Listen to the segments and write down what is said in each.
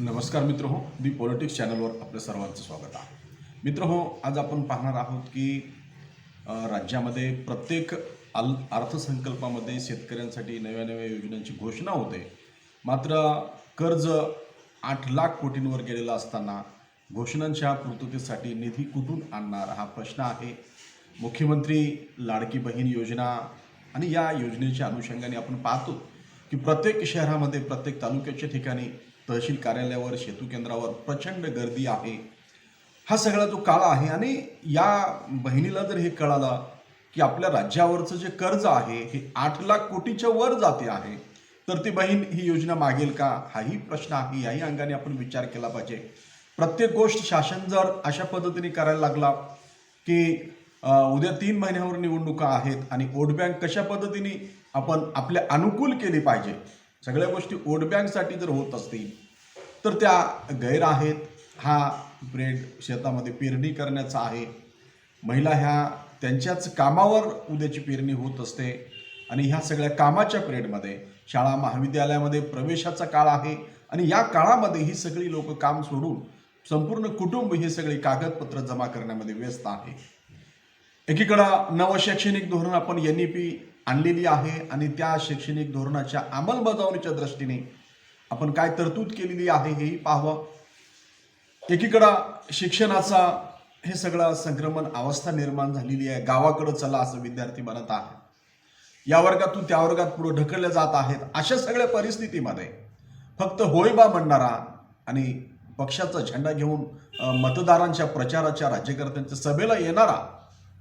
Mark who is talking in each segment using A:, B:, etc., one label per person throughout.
A: नमस्कार मित्र हो दी पॉलिटिक्स चॅनलवर आपल्या सर्वांचं स्वागत आहे. मित्र हो आज आपण पाहणार आहोत की राज्यामध्ये प्रत्येक अल अर्थसंकल्पामध्ये शेतकऱ्यांसाठी नव्या नव्या योजनांची घोषणा होते. मात्र कर्ज आठ लाख कोटींवर गेलेला असताना घोषणांच्या पूर्ततेसाठी निधी कुठून आणणार? हा प्रश्न आहे. मुख्यमंत्री लाडकी बहीण योजना आणि या योजनेच्या अनुषंगाने आपण पाहतो. की प्रत्येक शहरामध्ये प्रत्येक तालुक्याच्या ठिकाणी तहसील कार्यालयावर सेतू केंद्रावर प्रचंड गर्दी आहे. हा सगळा जो काळ आहे आणि या बहिणीला जर हे कळालं की आपल्या राज्यावरचं जे कर्ज आहे हे आठ लाख कोटीच्या वर जाते आहे तर ती बहीण ही योजना मागेल का? हाही प्रश्न आहे. याही अंगाने आपण विचार केला पाहिजे. प्रत्येक गोष्ट शासन जर अशा पद्धतीने करायला लागला की उद्या तीन महिन्यावर निवडणुका आहेत आणि वोट बँक कशा पद्धतीने आपण आपल्या अनुकूल केली पाहिजे. सगळ्या गोष्टी वोट बँकसाठी जर होत असतील तर त्या गैर आहेत. हा ब्रेड शेतामध्ये पेरणी करण्याचा आहे. महिला ह्या त्यांच्याच कामावर उद्याची पेरणी होत असते. आणि ह्या सगळ्या कामाच्या पिरियडमध्ये शाळा महाविद्यालयामध्ये प्रवेशाचा काळ आहे. आणि या काळामध्ये ही सगळी लोक काम सोडून संपूर्ण कुटुंब हे सगळी कागदपत्र जमा करण्यामध्ये व्यस्त आहे. एकीकडं नवशैक्षणिक धोरण आपण एन ई पी आणलेली आहे आणि त्या शैक्षणिक धोरणाच्या अंमलबजावणीच्या दृष्टीने आपण काय तरतूद केलेली आहे हेही पाहावं. एकीकडं शिक्षणाचा हे सगळं संक्रमण अवस्था निर्माण झालेली आहे. गावाकडं चला असं विद्यार्थी म्हणत आहे या वर्गातून त्या वर्गात पुढे ढकलले जात आहेत. अशा सगळ्या परिस्थितीमध्ये फक्त होय बा म्हणणारा आणि पक्षाचा झेंडा घेऊन मतदारांच्या प्रचाराच्या राज्यकर्त्यांच्या सभेला येणारा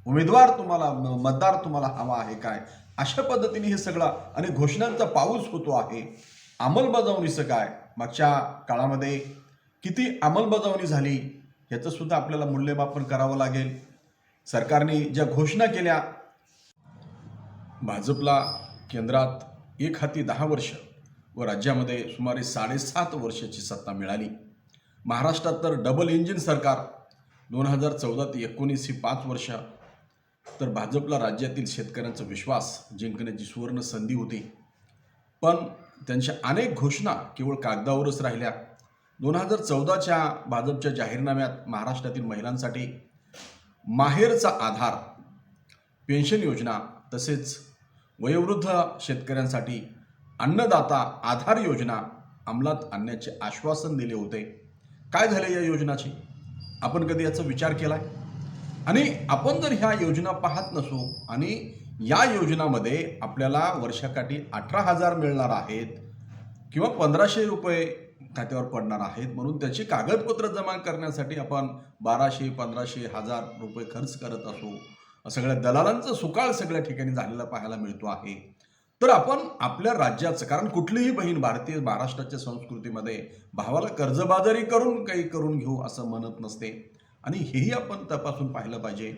A: उमेदवार तुम्हाला मतदार तुम्हाला हवा आहे काय? अशा पद्धतीने हे सगळं आणि घोषणांचा पाऊस होतो आहे. अंमलबजावणीचं काय? मागच्या काळामध्ये किती अंमलबजावणी झाली याचंसुद्धा आपल्याला मूल्यमापन करावं लागेल. सरकारने ज्या घोषणा केल्या भाजपला केंद्रात एक हाती दहा वर्ष व राज्यामध्ये सुमारे साडेसात वर्षाची सत्ता मिळाली. महाराष्ट्रात तर डबल इंजिन सरकार दोन हजार चौदा ते एकोणीस ही पाच वर्ष तर भाजपला राज्यातील शेतकऱ्यांचा विश्वास जिंकण्याची सुवर्ण संधी होती. पण त्यांच्या अनेक घोषणा केवळ कागदावरच राहिल्या. दोन हजार चौदाच्या भाजपच्या जाहीरनाम्यात महाराष्ट्रातील महिलांसाठी माहेरचा आधार पेन्शन योजना तसेच वयोवृद्ध शेतकऱ्यांसाठी अन्नदाता आधार योजना अंमलात आणण्याचे आश्वासन दिले होते. काय झाले या योजनाची? आपण कधी याचा विचार केला आहे आणि आपण जर ह्या योजना पाहत नसू आणि या योजनामध्ये आपल्याला वर्षाकाठी अठरा हजार मिळणार आहेत किंवा पंधराशे रुपये खात्यावर पडणार आहेत म्हणून त्याची कागदपत्र जमा करण्यासाठी आपण बाराशे पंधराशे हजार रुपये खर्च करत असू सगळ्या दलालांचं सुकाळ सगळ्या ठिकाणी झालेला पाहायला मिळतो आहे. तर आपण आपल्या राज्याचं कारण कुठलीही बहीण भारतीय महाराष्ट्राच्या संस्कृतीमध्ये भावाला कर्जबाजारी करून काही करून घेऊ असं म्हणत नसते. आणि हेही आपण तपासून पाहिलं पाहिजे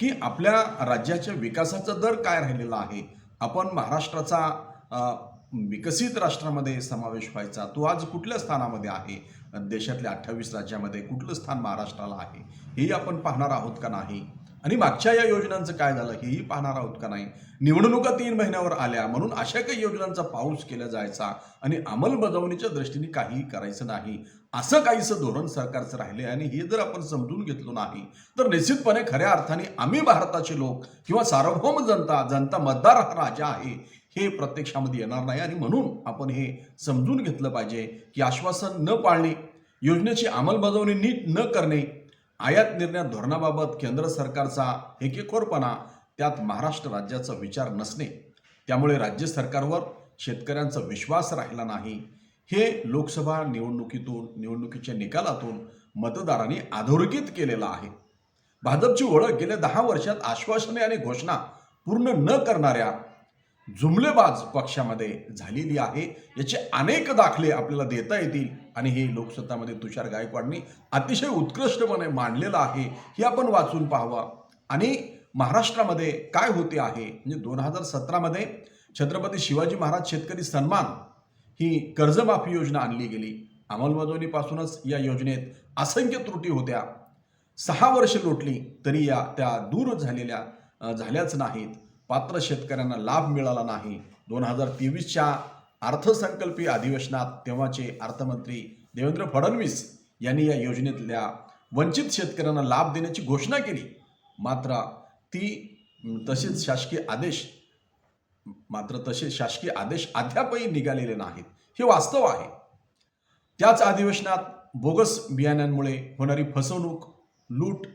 A: की आपल्या राज्याच्या विकासाचा दर काय राहिलेला आहे. आपण महाराष्ट्राचा विकसित राष्ट्रामध्ये समावेश व्हायचा तो आज कुठल्या स्थानामध्ये आहे? देशातल्या अठ्ठावीस राज्यामध्ये कुठलं स्थान महाराष्ट्राला आहे? हेही आपण पाहणार आहोत का नाही? आणि मागच्या या योजनांचं काय झालं हेही पाहणार आहोत का नाही? निवडणुका तीन महिन्यावर आल्या म्हणून अशा काही योजनांचा पाऊस केला जायचा आणि अंमलबजावणीच्या दृष्टीने काहीही करायचं नाही. असं काहीसं धोरण सरकारचं राहिले आणि हे जर आपण समजून घेतलो नाही तर निश्चितपणे खऱ्या अर्थाने आम्ही भारताचे लोक किंवा सार्वभौम जनता जनता मतदार हा राजा आहे हे प्रत्यक्षामध्ये येणार नाही. आणि म्हणून आपण हे समजून घेतलं पाहिजे की आश्वासन न पाळणे योजनेची अंमलबजावणी नीट न करणे आयात निर्णय धोरणाबाबत केंद्र सरकारचा हेकेखोरपणा त्यात महाराष्ट्र राज्याचा विचार नसणे त्यामुळे राज्य सरकारवर शेतकऱ्यांचा विश्वास राहिला नाही. हे लोकसभा निवडणुकीतून निवडणुकीच्या निकालातून मतदारांनी अधोरेखित केलेलं आहे. भाजपची ओळख गेल्या दहा वर्षात आश्वासने आणि घोषणा पूर्ण न करणाऱ्या जुमलेबाज पक्षामध्ये झालेली आहे. याचे अनेक दाखले आपल्याला देता येतील आणि हे लोकसत्तामध्ये तुषार गायकवाडनी अतिशय उत्कृष्टपणे मांडलेलं आहे. हे आपण वाचून पाहावं. आणि महाराष्ट्रामध्ये काय होते आहे? म्हणजे दोन हजार सतरामध्ये छत्रपती शिवाजी महाराज शेतकरी सन्मान ही कर्जमाफी योजना आणली गेली. अंमलबजावणीपासूनच या योजनेत असंख्य त्रुटी होत्या. सहा वर्ष लोटली तरी या त्या दूर झालेल्या झाल्याच नाहीत. पात्र शेतकऱ्यांना लाभ मिळाला नाही. दोन हजार तेवीसच्या अर्थसंकल्पीय अधिवेशनात तेव्हाचे अर्थमंत्री देवेंद्र फडणवीस यांनी या योजनेतल्या वंचित शेतकऱ्यांना लाभ देण्याची घोषणा केली. मात्र ती तसेच शासकीय आदेश मात्र तसे शासकीय आदेश अद्यापही निघालेले नाहीत. हे वास्तव आहे. त्याच अधिवेशनात बोगस बियाण्यांमुळे होणारी फसवणूक लूट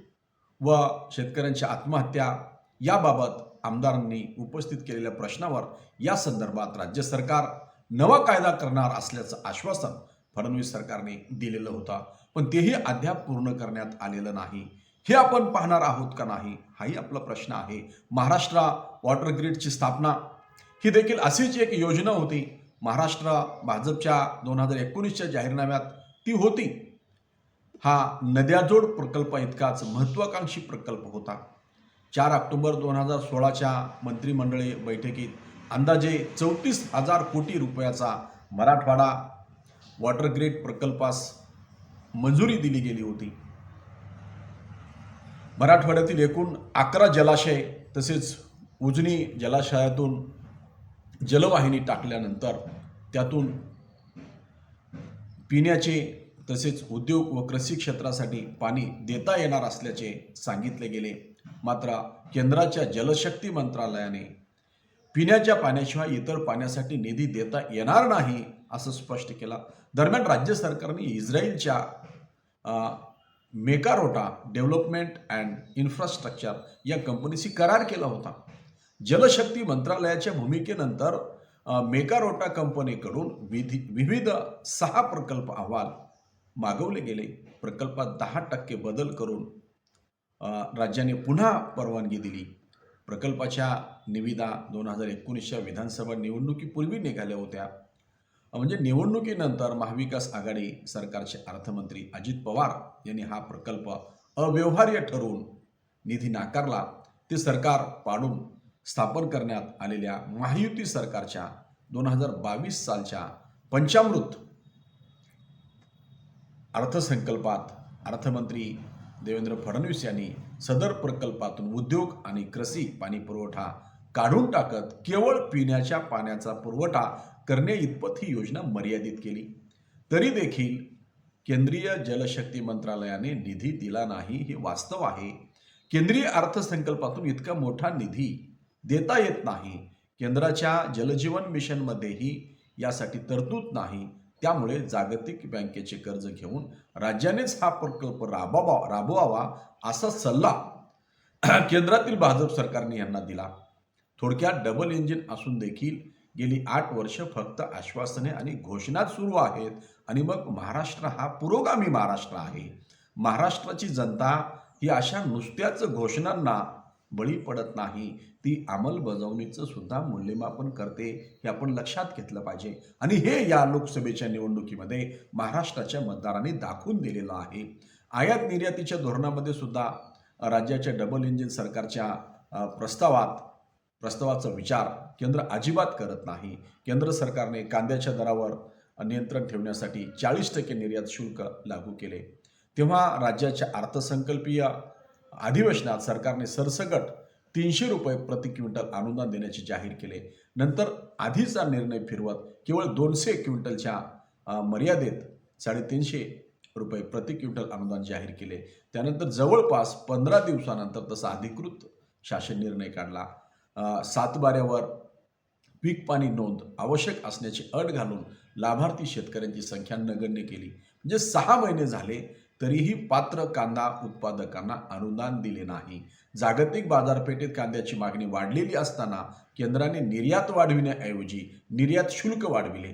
A: व शेतकऱ्यांच्या आत्महत्या याबाबत आमदारांनी उपस्थित केलेल्या प्रश्नावर या संदर्भात राज्य सरकार नवा कायदा करणार असल्याचं आश्वासन फडणवीस सरकारने दिलेलं होतं. पण तेही अद्याप पूर्ण करण्यात आलेलं नाही. हे आपण पाहणार आहोत का नाही हाही आपला प्रश्न आहे. महाराष्ट्र वॉटर ग्रीडची स्थापना ही देखील अशीच एक योजना होती. महाराष्ट्र भाजपच्या दोन हजार एकोणीसच्या जाहीरनाम्यात ती होती. हा नद्याजोड प्रकल्प इतकाच महत्त्वाकांक्षी प्रकल्प होता. चार ऑक्टोबर दोन हजार सोळाच्या मंत्रिमंडळी बैठकीत अंदाजे चौतीस हजार कोटी रुपयाचा मराठवाडा वॉटर ग्रेड प्रकल्पास मंजुरी दिली गेली होती. मराठवाड्यातील एकूण अकरा जलाशय तसेच उजनी जलाशयातून जलवाहिनी टाकल्यानंतर त्यातून पिण्याचे तसेच उद्योग व कृषी क्षेत्रासाठी पाणी देता येणार असल्याचे सांगितले गेले. मात्र केंद्राच्या जलशक्ती मंत्रालयाने पिण्याच्या पाण्याशिवाय इतर पाण्यासाठी निधी देता येणार नाही असं स्पष्ट केलं. दरम्यान राज्य सरकारने इस्रायलच्या मेकारोटा डेव्हलपमेंट अँड इन्फ्रास्ट्रक्चर या कंपनीशी करार केला होता. जलशक्ती मंत्रालयाच्या भूमिकेनंतर मेकारोटा कंपनीकडून विधी विविध सहा प्रकल्प अहवाल मागवले गेले. प्रकल्पात दहा टक्के बदल करून राज्याने पुन्हा परवानगी दिली. प्रकल्पाच्या निविदा दोन हजार एकोणीसच्या विधानसभा निवडणुकीपूर्वी निघाल्या होत्या. म्हणजे निवडणुकीनंतर महाविकास आघाडी सरकारचे अर्थमंत्री अजित पवार यांनी हा प्रकल्प अव्यवहार्य ठरवून निधी नाकारला. ते सरकार पाडून स्थापन करण्यात आलेल्या महायुती सरकारच्या दोन हजार बावीस सालच्या पंचामृत अर्थसंकल्पात अर्थमंत्री देवेंद्र फडणवीस यांनी सदर प्रकल्पातून उद्योग आणि कृषी पाणी पुरवठा काढून टाकत केवळ पिण्याच्या पाण्याचा पुरवठा करणे इतपत ही योजना मर्यादित केली. तरी देखील केंद्रीय जलशक्ती मंत्रालयाने निधी दिला नाही हे वास्तव आहे. केंद्रीय अर्थसंकल्पातून इतका मोठा निधी देता येत नाही. केंद्राच्या जलजीवन मिशनमध्येही यासाठी तरतूद नाही. त्यामुळे जागतिक बँकेचे कर्ज घेऊन राज्यानेच हा प्रकल्प राबवा राबवावा असा सल्ला केंद्रातील भाजप सरकारने यांना दिला. थोडक्यात डबल इंजिन असून देखील गेली आठ वर्ष फक्त आश्वासने आणि घोषणाच सुरू आहेत. आणि मग महाराष्ट्र हा पुरोगामी महाराष्ट्र आहे. महाराष्ट्राची जनता ही अशा नुसत्याच घोषणांना बळी पडत नाही. ती अंमलबजावणीचं सुद्धा मूल्यमापन करते हे आपण लक्षात घेतलं पाहिजे. आणि हे या लोकसभेच्या निवडणुकीमध्ये महाराष्ट्राच्या मतदारांनी दाखवून दिलेलं आहे. आयात निर्यातीच्या धोरणामध्ये सुद्धा राज्याच्या डबल इंजिन सरकारच्या प्रस्तावात प्रस्तावाचा विचार केंद्र अजिबात करत नाही. केंद्र सरकारने कांद्याच्या दरावर नियंत्रण ठेवण्यासाठी चाळीस टक्के निर्यात शुल्क लागू केले. तेव्हा राज्याच्या अर्थसंकल्पीय अधिवेशनात सरकारने सरसकट तीनशे रुपये प्रति क्विंटल अनुदान देण्याचे जाहीर केले. नंतर आधीचा निर्णय फिरवत केवळ दोनशे क्विंटलच्या मर्यादेत साडेतीनशे रुपये प्रति क्विंटल अनुदान जाहीर केले. त्यानंतर जवळपास पंधरा दिवसानंतर तसा अधिकृत शासन निर्णय काढला. सातबाऱ्यावर पीक पाणी नोंद आवश्यक असण्याची अट घालून लाभार्थी शेतकऱ्यांची संख्या नगण्य केली. म्हणजे सहा महिने झाले तरीही पात्र कांदा उत्पादकांना अनुदान दिले नाही. जागतिक बाजारपेठेत कांद्याची मागणी वाढलेली असताना केंद्राने निर्यात वाढविण्याऐवजी निर्यात शुल्क वाढविले.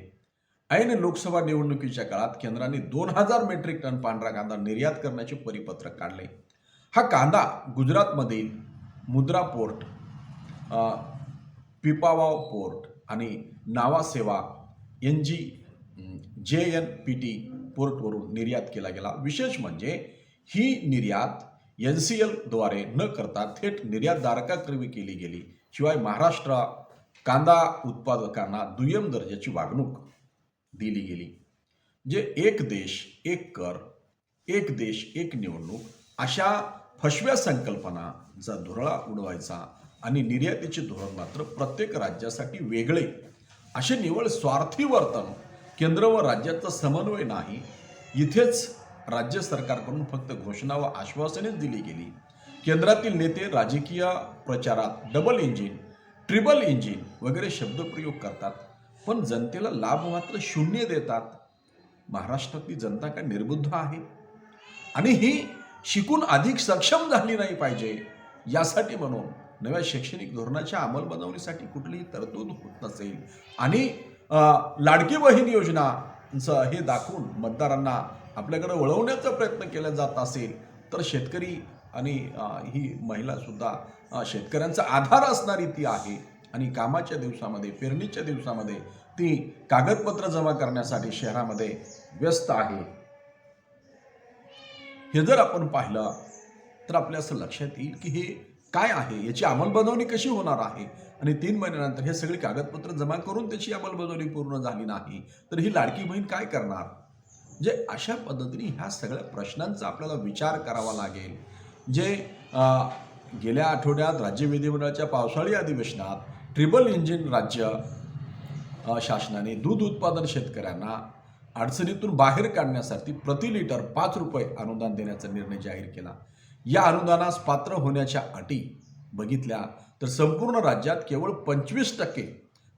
A: ऐन लोकसभा निवडणुकीच्या काळात केंद्राने दोन हजार मेट्रिक टन पांढरा कांदा निर्यात करण्याचे परिपत्रक काढले. हा कांदा गुजरातमधील मुद्रा पोर्ट पिपावाव पोर्ट आणि नावासेवा एन जी जे एन पी टी पोर्टवरून निर्यात केला गेला. विशेष म्हणजे ही निर्यात एन सी एलद्वारे न करता थेट निर्यातधारकाकडे केली गेली. शिवाय महाराष्ट्र कांदा उत्पादकांना दुय्यम दर्जाची वागणूक दिली गेली. जे एक देश एक कर एक देश एक निवडणूक अशा फसव्या संकल्पनाचा धुरळा उडवायचा आणि निर्यातीचे धोरण मात्र प्रत्येक राज्यासाठी वेगळे. असे निवळ स्वार्थी वर्तन केंद्र व राज्याचा समन्वय नाही इथेच राज्य सरकारकडून फक्त घोषणा व आश्वासनेच दिली गेली. केंद्रातील नेते राजकीय प्रचारात डबल इंजिन ट्रिबल इंजिन वगैरे शब्दप्रयोग करतात पण जनतेला लाभ मात्र शून्य देतात. महाराष्ट्रातली जनता काय निर्बुद्ध आहे? आणि ही शिकून अधिक सक्षम झाली नाही पाहिजे यासाठी म्हणून नव्या शैक्षणिक धोरणाच्या अंमलबजावणीसाठी कुठलीही तरतूद होत नसेल. आणि लाडकी बहीण योजनाचं हे दाखवून मतदारांना आपल्याकडे वळवण्याचा प्रयत्न केला जात असेल तर शेतकरी आणि ही महिला सुद्धा शेतकऱ्यांचा आधार असणारी ती आहे. आणि कामाच्या दिवसामध्ये पेरणीच्या दिवसामध्ये ती कागदपत्र जमा करण्यासाठी शहरामध्ये व्यस्त आहे. हे जर आपण पाहिलं तर आपल्या असं लक्षात येईल की हे काय आहे? याची अंमलबजावणी कशी होणार आहे? आणि तीन महिन्यानंतर हे सगळी कागदपत्र जमा करून त्याची अंमलबजावणी पूर्ण झाली नाही तर ही लाडकी बहीण काय करणार? जे अशा पद्धतीने ह्या सगळ्या प्रश्नांचा आपल्याला विचार करावा लागेल. जे गेल्या आठवड्यात राज्य विधिमंडळाच्या पावसाळी अधिवेशनात ट्रिबल इंजिन राज्य शासनाने दूध उत्पादन शेतकऱ्यांना अडचणीतून बाहेर काढण्यासाठी प्रति लिटर पाच रुपये अनुदान देण्याचा निर्णय जाहीर केला. या अनुदानास पात्र होण्याच्या अटी बघितल्या तर संपूर्ण राज्यात केवळ पंचवीस टक्के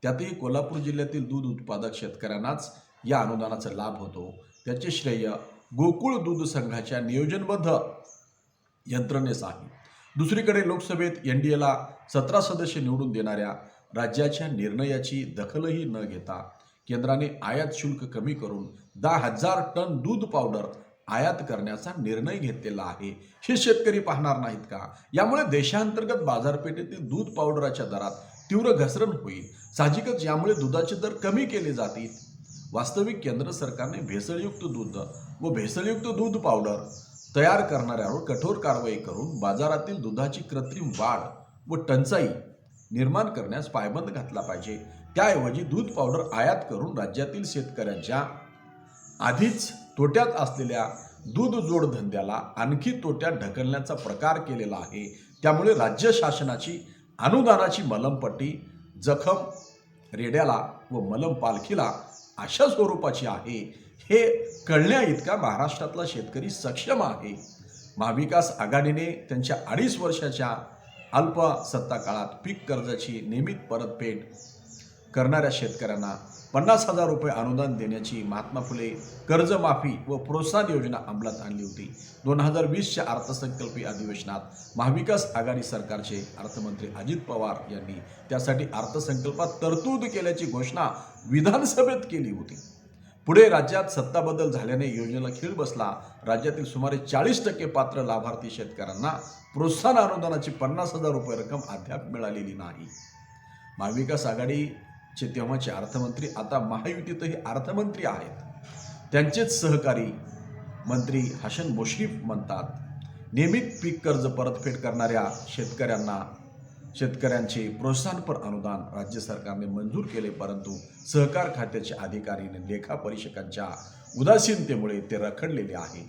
A: त्यातही कोल्हापूर जिल्ह्यातील दूध उत्पादक शेतकऱ्यांनाच या अनुदानाचा लाभ होतो. त्याचे श्रेय गोकुळ दूध संघाच्या नियोजनबद्ध यंत्रणेस आहे. दुसरीकडे लोकसभेत एन डी एला सतरा सदस्य निवडून देणाऱ्या राज्याच्या निर्णयाची दखलही न घेता केंद्राने आयात शुल्क कमी करून दहा हजार टन दूध पावडर आयात करण्याचा निर्णय घेतलेला आहे. हे शेतकरी पाहणार नाहीत का? यामुळे देशांतर्गत बाजारपेठेतील दूध पावडराच्या दरात तीव्र घसरण होईल. साहजिकच यामुळे दुधाचे दर कमी केले जातील. वास्तविक केंद्र सरकारने भेसळयुक्त दूध व भेसळयुक्त दूध पावडर तयार करणाऱ्यावर कठोर कारवाई करून बाजारातील दुधाची कृत्रिम वाढ व टंचाई निर्माण करण्यास पायबंद घातला पाहिजे. त्याऐवजी दूध पावडर आयात करून राज्यातील शेतकऱ्यांच्या आधीच तोट्यात असलेल्या दूध जोडधंद्याला आणखी तोट्यात ढकलण्याचा प्रकार केलेला आहे. त्यामुळे राज्य शासनाची अनुदानाची मलमपट्टी जखम रेड्याला व मलम पालखीला अशा स्वरूपाची आहे. हे कळण्या इतका महाराष्ट्रातला शेतकरी सक्षम आहे. महाविकास आघाडीने त्यांच्या अडीच वर्षाच्या अल्प सत्ता काळात पीक कर्जाची नियमित परतफेड करणाऱ्या शेतकऱ्यांना पन्नास हजार रुपये अनुदान देण्याची महात्मा फुले कर्जमाफी व प्रोत्साहन योजना अंमलात आणली होती. दोन हजार वीसच्या अर्थसंकल्पीय अधिवेशनात महाविकास आघाडी सरकारचे अर्थमंत्री अजित पवार यांनी त्यासाठी अर्थसंकल्पात तरतूद केल्याची घोषणा विधानसभेत केली होती. पुढे राज्यात सत्ता बदल झाल्याने योजनेला खीळ बसला. राज्यातील सुमारे चाळीस टक्के पात्र लाभार्थी शेतकऱ्यांना प्रोत्साहन अनुदानाची पन्नास हजार रुपये रक्कम अद्याप मिळालेली नाही. महाविकास आघाडी चे तेव्हाचे अर्थमंत्री आता महायुतीतही अर्थमंत्री आहेत. त्यांचेच सहकारी मंत्री हसन मुश्रीफ म्हणतात नियमित पीक कर्ज परतफेड करणाऱ्या शेतकऱ्यांना शेतकऱ्यांचे प्रोत्साहनपर अनुदान राज्य सरकारने मंजूर केले परंतु सहकार खात्याचे अधिकारी आणि लेखा परीक्षकांच्या उदासीनतेमुळे ते रखडलेले आहे.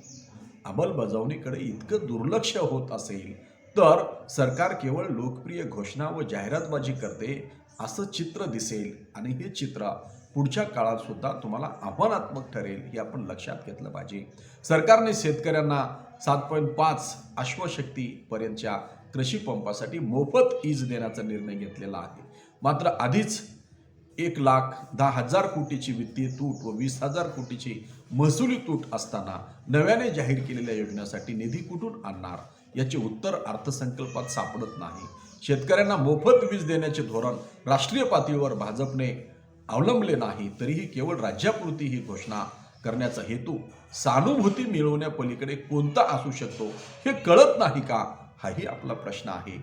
A: अंमलबजावणीकडे इतकं दुर्लक्ष होत असेल तर सरकार केवळ लोकप्रिय घोषणा व जाहिरातबाजी करते असं चित्र दिसेल आणि हे चित्र पुढच्या काळात सुद्धा तुम्हाला आव्हानात्मक ठरेल हे आपण लक्षात घेतलं पाहिजे. सरकारने शेतकऱ्यांना सात पॉईंट पाच अश्वशक्तीपर्यंतच्या कृषी पंपासाठी मोफत ईज देण्याचा निर्णय घेतलेला आहे. मात्र आधीच एक लाख दहा हजार कोटीची वित्तीय तूट व वीस हजार कोटीची महसुली तूट असताना नव्याने जाहीर केलेल्या योजनेसाठी निधी कुठून आणणार? याचे उत्तर अर्थसंकल्पात सापडत नाही. शेतकऱ्यांना मोफत वीज देण्याचे धोरण राष्ट्रीय पातळीवर भाजपने अवलंबले नाही तरीही केवळ राज्यापुरती ही घोषणा करण्याचा हेतू सहानुभूती मिळवण्यापलीकडे कोणता असू शकतो हे कळत नाही का? हाही आपला प्रश्न आहे.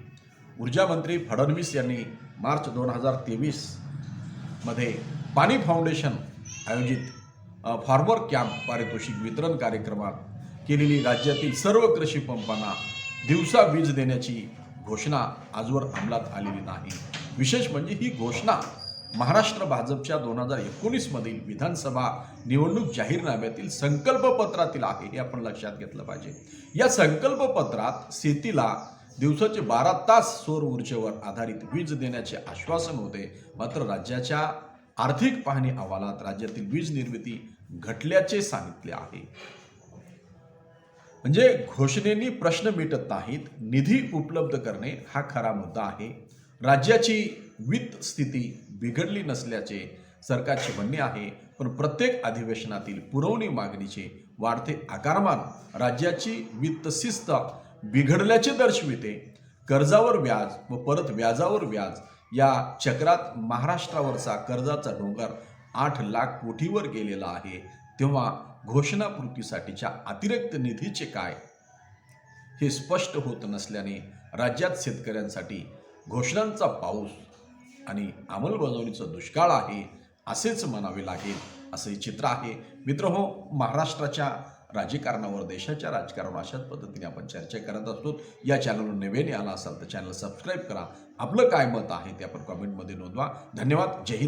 A: ऊर्जा मंत्री फडणवीस यांनी मार्च दोन हजार तेवीसमध्ये पाणी फाउंडेशन आयोजित फार्मर कॅम्प पारितोषिक वितरण कार्यक्रमात केलेली राज्यातील सर्व कृषी पंपांना दिवसा वीज देण्याची घोषणा आजवर अंमलात आलेली नाही. विशेष म्हणजे ही घोषणा महाराष्ट्र भाजपच्या दोन हजार एकोणीसमधील विधानसभा निवडणूक जाहीरनाम्यातील संकल्पपत्रातील आहे हे आपण लक्षात घेतलं पाहिजे. या संकल्पपत्रात शेतीला दिवसाचे बारा तास सौर ऊर्जेवर आधारित वीज देण्याचे आश्वासन होते. मात्र राज्याच्या आर्थिक पाहणी अहवालात राज्यातील वीज निर्मिती घटल्याचे सांगितले आहे. म्हणजे घोषणेनी प्रश्न मिटत नाहीत निधी उपलब्ध करणे हा खरा मुद्दा आहे. राज्याची वित्त स्थिती बिघडली नसल्याचे सरकारचे म्हणणे आहे पण प्रत्येक अधिवेशनातील पुरवणी मागणीचे वाढते आकारमान राज्याची वित्त शिस्त बिघडल्याचे दर्शविते. कर्जावर व्याज व परत व्याजावर व्याज या चक्रात महाराष्ट्रावरचा कर्जाचा डोंगर आठ लाख कोटीवर गेलेला आहे. तेव्हा घोषणापूर्तीसाठीच्या अतिरिक्त निधीचे काय? हे स्पष्ट होत नसल्याने राज्यात शेतकऱ्यांसाठी घोषणांचा पाऊस आणि अंमलबजावणीचा दुष्काळ आहे असेच म्हणावे लागेल असे चित्र आहे. मित्र हो महाराष्ट्राच्या राजकारणावर देशाच्या राजकारणावर अशाच पद्धतीने आपण चर्चा करत असतो. या चॅनलवर नव्याने आला असाल तर चॅनल सबस्क्राईब करा. आपलं काय मत आहे ते आपण कॉमेंटमध्ये नोंदवा. धन्यवाद. जय हिंद.